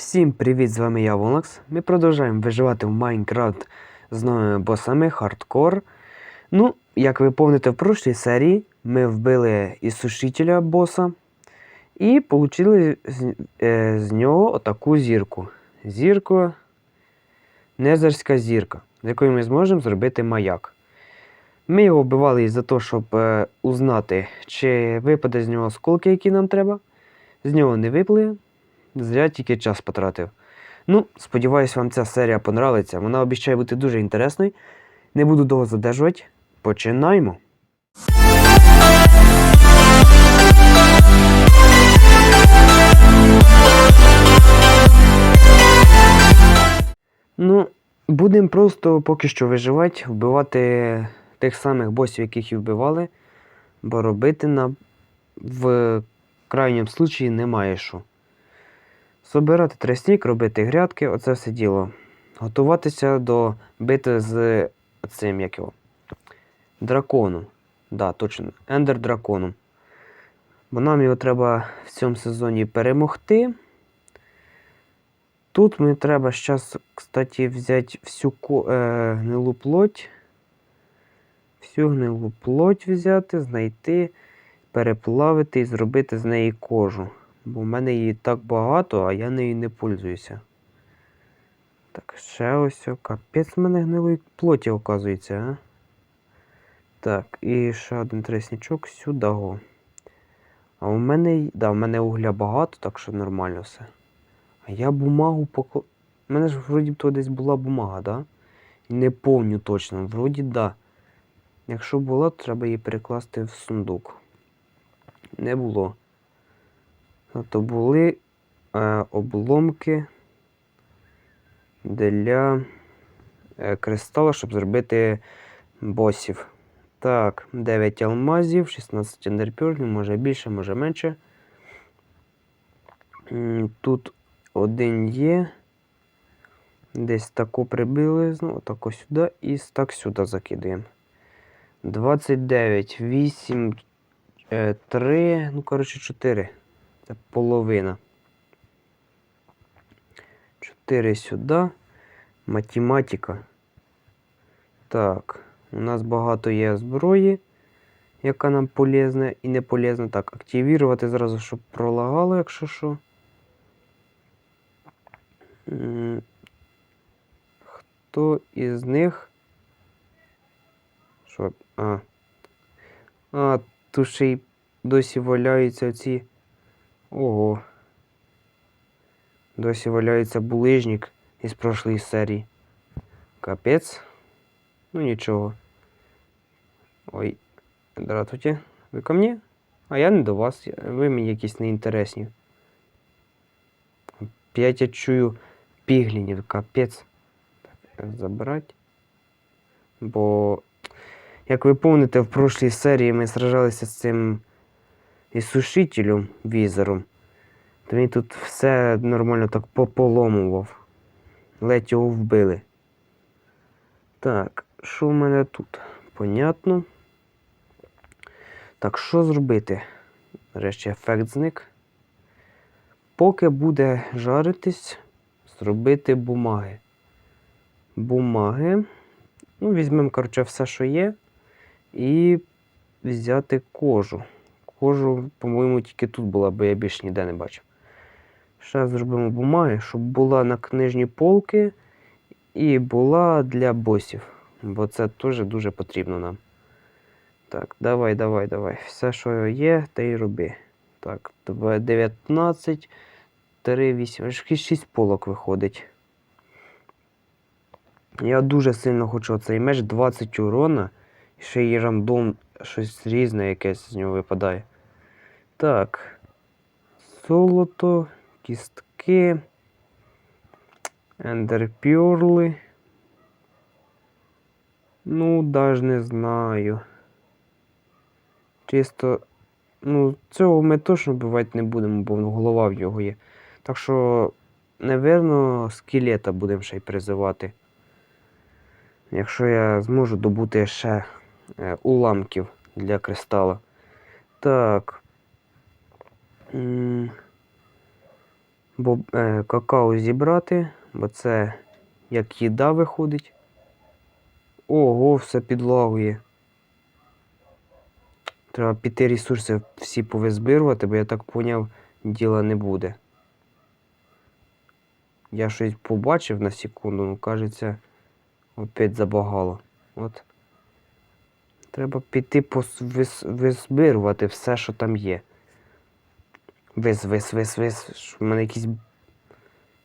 Всім привіт, з вами я Волакс. Ми продовжуємо виживати в Майнкрафт з новими босами хардкор. Ну, як ви пам'ятаєте в прошлій серії, ми вбили із сушителя боса і отримали з, е, з нього отаку зірку. Зірку, Незерська зірка, з якою ми зможемо зробити маяк. Ми його вбивали із-за того, щоб е, узнати, чи випаде з нього осколки, які нам треба. З нього не випали. Зря тільки час потратив. Ну, сподіваюсь, вам ця серія понравиться. Вона обіцяє бути дуже інтересною. Не буду довго задержувати. Починаємо. Ну, будемо просто поки що виживати, вбивати тих самих босів, яких і вбивали, бо робити на в крайньому случаї немає що. Собирати тростник, робити грядки, оце все діло. Готуватися до бити з цим як його. Драконом. Да, точно. Ендер драконом. Бо нам його треба в цьому сезоні перемогти. Тут мені треба зараз, кстати, взяти всю е, гнилу плоть. Всю гнилу плоть взяти, знайти, переплавити і зробити з неї кожу. Бо в мене її так багато, а я нею не пользуюся. Так, ще ось капець в мене гнилої плоті, оказується, а? Так, і ще один треснічок сюди. го. А у мене, да, в мене угля багато, так що нормально все. А я бумагу покла... У мене ж вроді б то десь була бумага, да? І не помню точно. Вроді да. Якщо була, то треба її перекласти в сундук. Не було. То були е, обломки для е, кристала, щоб зробити босів. Так, 9 алмазів, 16 ендерперлів, може більше, може менше. Тут один є. Десь таку приблизно, отако сюди і так сюди закидаємо. 29, 8, 3, ну, коротше, 4. Половина. 4 сюди. Математика. Так, у нас багато є зброї, яка нам полезна і не полезна. Так, активірувати зразу, щоб пролагало, якщо що. Хто із них? Що? А. А, тут ще й досі валяються ці. Ого. Досі валяється булижник із прошлої серії. Капець. Ну нічого. Ой, здравствуйте. Ви ко мне? А я не до вас. Ви мені якісь неінтересні. П'ять я чую піглінів, капець. Так, забрати. Бо, як ви пам'ятаєте, в прошлій серії ми сражалися з цим ісушителем візором. То він тут все нормально так пополомував. Ледь його вбили. Так, що в мене тут? Понятно. Так, що зробити? Нарешті ефект зник. Поки буде жаритись, зробити бумаги. Бумаги. Ну, візьмемо, коротше, все, що є. І взяти кожу. Кожу, по-моєму, тільки тут була, бо я більш ніде не бачив. Ще зробимо бумаги, щоб була на книжні полки і була для босів. Бо це теж дуже потрібно нам. Так, давай, давай, давай. Все, що є, те й роби. Так, два- 19, 3, 8. Аж 6 полок виходить. Я дуже сильно хочу оцей меч 20 урона. І ще й рандом щось різне якесь з нього випадає. Так. Золото, кістки. Ендерпюрли. Ну, даже не знаю. Чисто. Ну, цього ми точно вбивати не будемо, бо голова в його є. Так що, напевно, скелета будемо ще й призивати. Якщо я зможу добути ще е, уламків для кристала. Так. Бо, е, какао зібрати, бо це як їда виходить. Ого, все підлагує. Треба піти ресурси всі повизбирувати, бо я так поняв, діла не буде. Я щось побачив на секунду, ну кажеться, опять забагало. От. Треба піти визбирувати все, що там є. Вис, вис, вис, вис. В мене якісь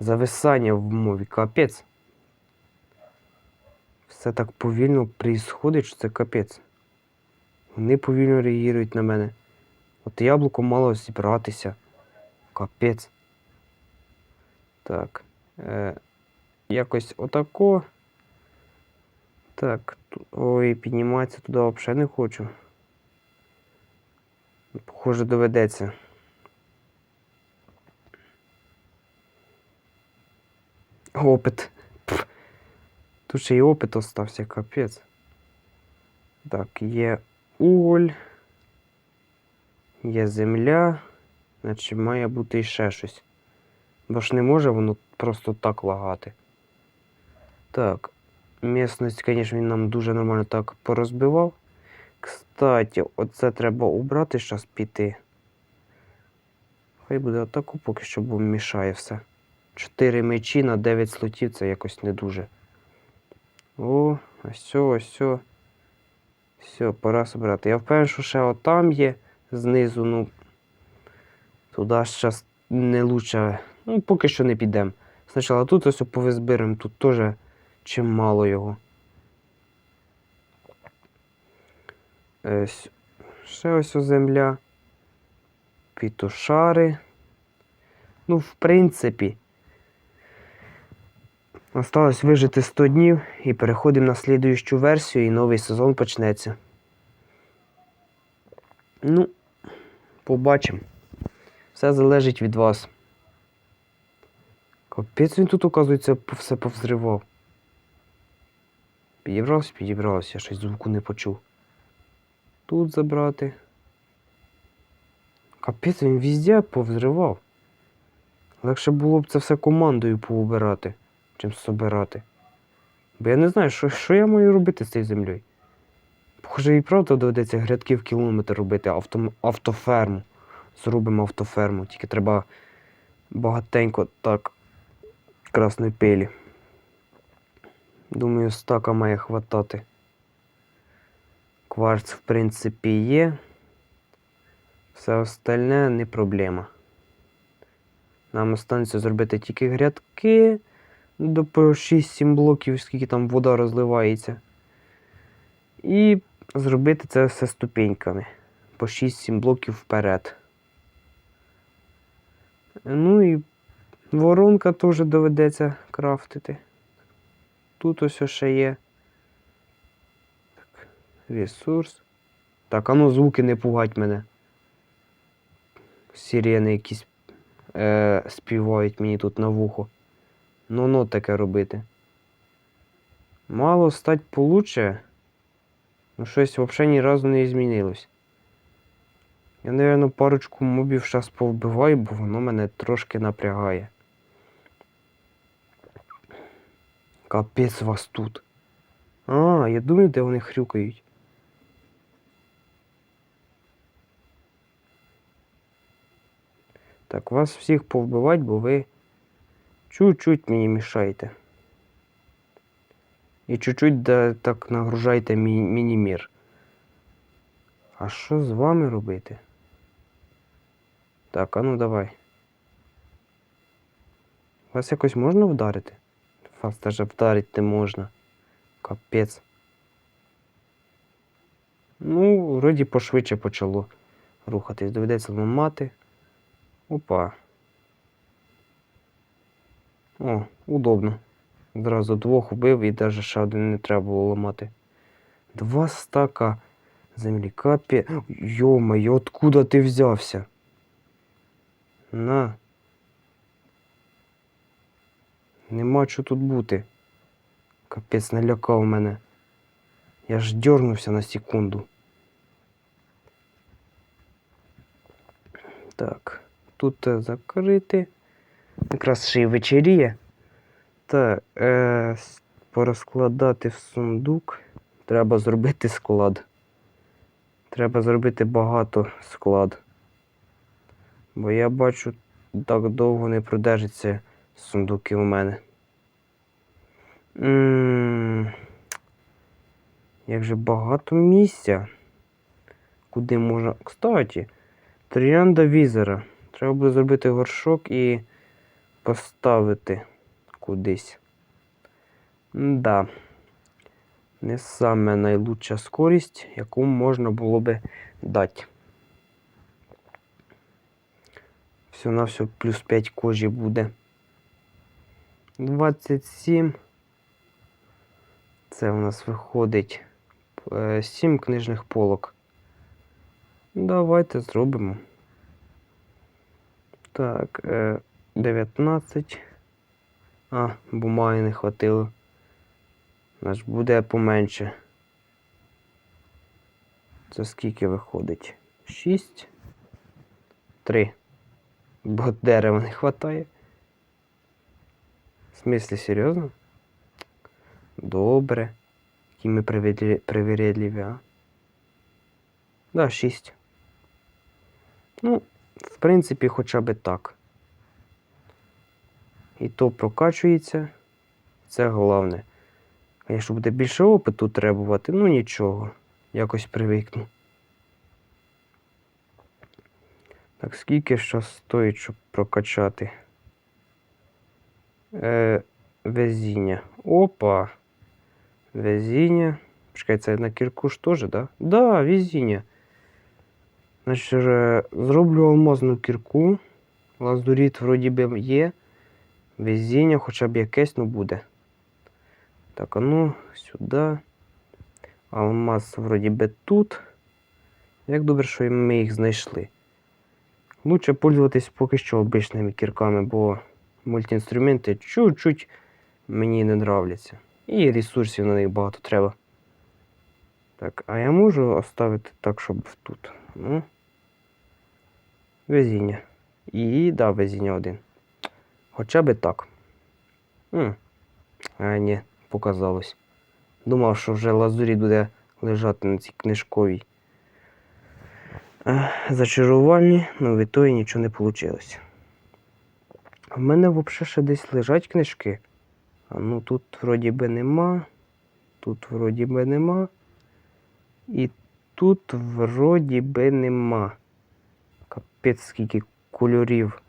зависання в мові, капець. Все так повільно происходить, що це капець. Вони повільно реагують на мене. От яблуко мало зібратися. Капець. Так. Е, якось отако. Так. Ой, підніматися туди взагалі не хочу. Похоже, доведеться. Опит. Пф. Тут ще й опит остався, капець. Так, є уголь. Є земля. Значить, має бути ще щось. Бо ж не може воно просто так лагати. Так. Місність, звісно, він нам дуже нормально так порозбивав. Кстати, оце треба убрати, зараз піти. Хай буде атаку поки що, бо мішає все. Чотири мечі на 9 слотів це якось не дуже. О, ось, ось. Все, пора збирати. Я впевнений, що ще отам є знизу, ну. Туди зараз не лучше. Ну, поки що не підемо. Спочатку тут ось повизберемо, тут теж чимало його. Ось. Ще ось земля. Пітушари. Ну, в принципі. Осталось вижити 100 днів і переходимо на слідуючу версію, і новий сезон почнеться. Ну, побачимо. Все залежить від вас. Капець він тут, оказується, все повзривав. Підібрався, підібрався, я щось звуку не почув. Тут забрати. Капець він везде повзривав. Легше було б це все командою поубирати, чим собирати. Бо я не знаю, що, що я маю робити з цією землею. Похоже, і правда доведеться грядки в кілометр робити авто, автоферму. Зробимо автоферму, тільки треба багатенько так красної пилі. Думаю, стака має хватати. Кварц, в принципі, є. Все остальне не проблема. Нам останеться зробити тільки грядки до по 6-7 блоків, скільки там вода розливається. І зробити це все ступеньками. По 6-7 блоків вперед. Ну і воронка теж доведеться крафтити. Тут ось ще є. Так, ресурс. Так, а ну звуки не пугать мене. Сирени якісь е, співають мені тут на вухо. Ну ну таке робити. Мало стать получше. Ну щось взагалі ні разу не змінилось. Я, напевно, парочку мобів зараз повбиваю, бо воно мене трошки напрягає. Капець вас тут. А, я думаю, де вони хрюкають. Так, вас всіх повбивать, бо ви чуть-чуть мені мішаєте. І чуть-чуть да, так нагружаєте мій мінімір. А що з вами робити? Так, а ну давай. Вас якось можна вдарити? Вас даже вдарити не можна. Капець. Ну, вроді пошвидше почало рухатись. Доведеться ламати. Опа. О, удобно. Зразу двох вбив і навіть ще один не треба було ламати. Два стака землі капі. Йо-моє, откуда ти взявся? На. Нема що тут бути. Капець налякав мене. Я ж дернувся на секунду. Так, тут закрити. Якраз ще й вечеріє. Так, е, порозкладати в сундук. Треба зробити склад. Треба зробити багато склад. Бо я бачу, так довго не продержаться сундуки у мене. м Як же багато місця. Куди можна. Кстати, троянда візера. Треба буде зробити горшок і поставити кудись. Да. Не саме найлучша скорість, яку можна було би дати. Все на все плюс 5 кожі буде. 27. Це у нас виходить 7 книжних полок. Давайте зробимо. Так, е, 19. А, бумаги не хватило. Наш буде поменше. Це скільки виходить? 6. 3. Бо дерева не хватає. В смислі, серйозно? Добре. Які ми привідлі- а? Да, 6. Ну, в принципі, хоча б так. І то прокачується. Це головне. А якщо буде більше опиту требувати, ну нічого. Якось привикну. Так, скільки що стоїть, щоб прокачати? Е, везіння. Опа. Везіння. Чекай, це на кірку ж теж, да? Да, везіння. Значить, зроблю алмазну кірку. Лазуріт вроді би є. Везіння хоча б якесь ну буде. Так, а ну, сюди. Алмаз вроді би тут. Як добре, що ми їх знайшли. Лучше пользуватись поки що обичними кірками, бо мультиінструменти чуть-чуть мені не нравляться. І ресурсів на них багато треба. Так, а я можу оставити так, щоб тут. Ну. Везіння. І да, везіння один. Хоча би так. М. А, ні, показалось. Думав, що вже лазуріт буде лежати на цій книжковій. Зачарувальні, ну від тої нічого не вийшло. В мене взагалі ще десь лежать книжки. А ну тут вроді би нема. Тут вроді би нема. І тут вроді би нема. Капець скільки кольорів.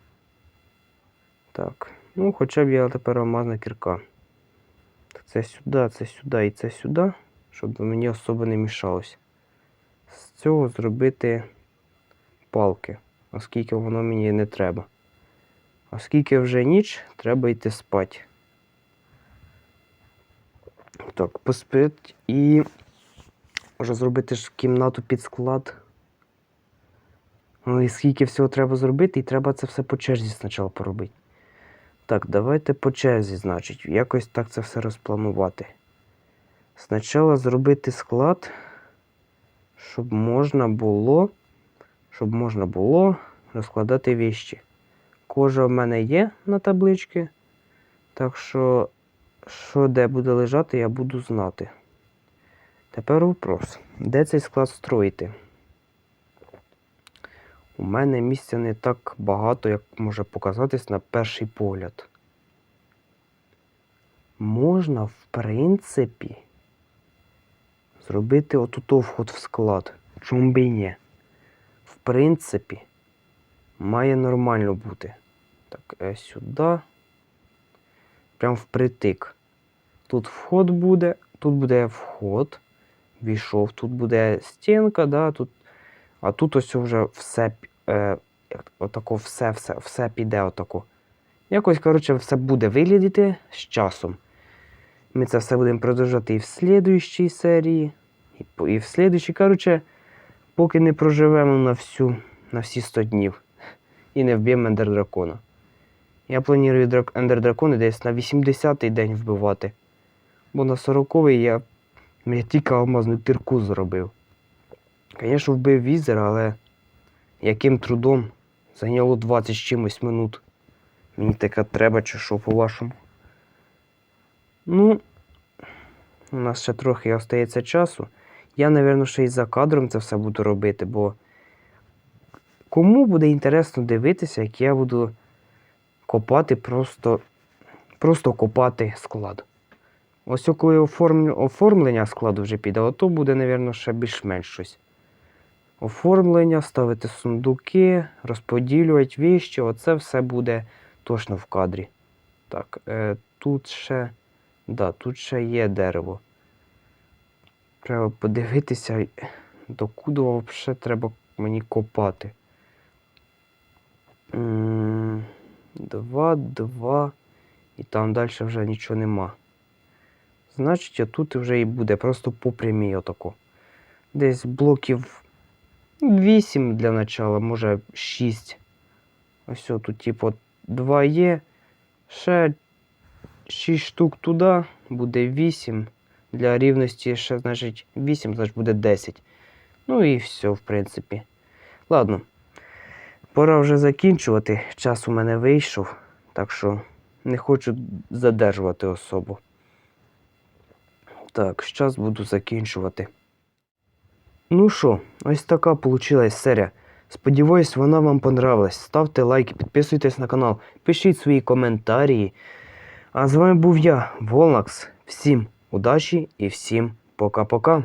Так. Ну, хоча б я тепер алмазна кірка. Це сюди, це сюди і це сюди, щоб мені особо не мішалось. З цього зробити палки, оскільки воно мені не треба. Оскільки вже ніч, треба йти спати. Так, поспить і може зробити ж кімнату під склад. Ну і скільки всього треба зробити, і треба це все по черзі спочатку поробити. Так, давайте по черзі, значить, якось так це все розпланувати. Спочатку зробити склад, щоб можна було, щоб можна було розкладати віщі. Кожа в мене є на табличці, так що, що де буде лежати, я буду знати. Тепер вопрос. Де цей склад строїти? У мене місця не так багато, як може показатись на перший погляд. Можна, в принципі, зробити отут вход в склад. Чому? В принципі, має нормально бути. Так, е, сюди. Прям впритик. Тут вход буде, тут буде вход. Війшов, тут буде стінка, да, тут а тут ось вже все, е, отако все, все, все піде отако. Якось, коротше, все буде виглядати з часом. Ми це все будемо продовжувати і в слідуючій серії, і, і в слідуючій. Коротше, поки не проживемо на всю, на всі 100 днів і не вб'ємо ендер дракона. Я планую драк, ендер дракони десь на 80-й день вбивати. Бо на 40-й я, я тільки алмазну кірку зробив. Звісно, вбив візера, але яким трудом зайняло 20 з чимось минут Мені таке треба, чи що по-вашому. Ну, у нас ще трохи остається часу. Я, напевно, ще й за кадром це все буду робити, бо кому буде інтересно дивитися, як я буду копати просто, просто копати склад. Ось коли оформлення складу вже піде, ото буде, напевно, ще більш-менш щось. Оформлення, ставити сундуки, розподілювати віщі, оце все буде точно в кадрі. Так, е, тут ще. Да, тут ще є дерево. Треба подивитися, докуди взагалі треба мені копати. Два, два. І там далі вже нічого нема. Значить, тут вже і буде, просто по прямій отако. Десь блоків 8 для начала, може 6. Ось тут, типу, 2 є. Ще 6 штук туди, буде 8. Для рівності ще, значить, 8, значить буде 10. Ну і все, в принципі. Ладно. Пора вже закінчувати. Час у мене вийшов, так що не хочу задержувати особу. Так, зараз буду закінчувати. Ну що, ось така получилась серія. Сподіваюсь, вона вам понравилась. Ставте лайки, підписуйтесь на канал, пишіть свої коментарі. А з вами був я, Волнакс. Всім удачі і всім пока-пока.